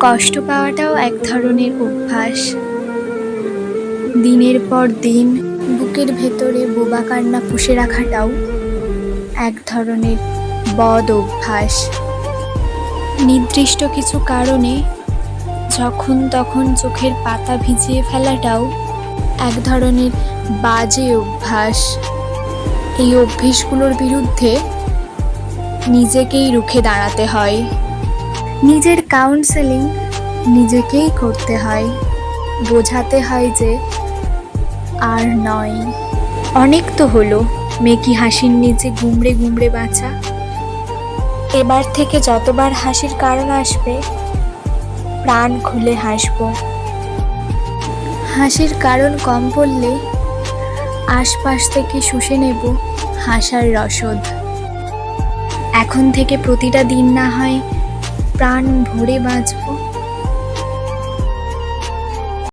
কষ্ট পাওয়াটাও এক ধরনের অভ্যাস। দিনের পর দিন বুকের ভেতরে বোবা কান্না পুষে রাখাটাও এক ধরনের বদ অভ্যাস। নির্দিষ্ট কিছু কারণে যখন তখন চোখের পাতা ভিজিয়ে ফেলাটাও এক ধরনের বাজে অভ্যাস। এই অভ্যেসগুলোর বিরুদ্ধে নিজেকেই রুখে দাঁড়াতে হয়। নিজের কাউন্সেলিং নিজেকেই করতে হয়, বোঝাতে হয় যে আর নয়। অনেক তো হলো মেকি হাসির নিচে গুমড়ে গুমড়ে বাঁচা এবার থেকে যতবার হাসির কারণ আসবে, প্রাণ খুলে হাসব। হাসির কারণ কম পড়লে আশপাশ থেকে শুষে নেব হাসার রসদ। এখন থেকে প্রতিটা দিন না হয় প্রাণ ভরে বাঁচবো।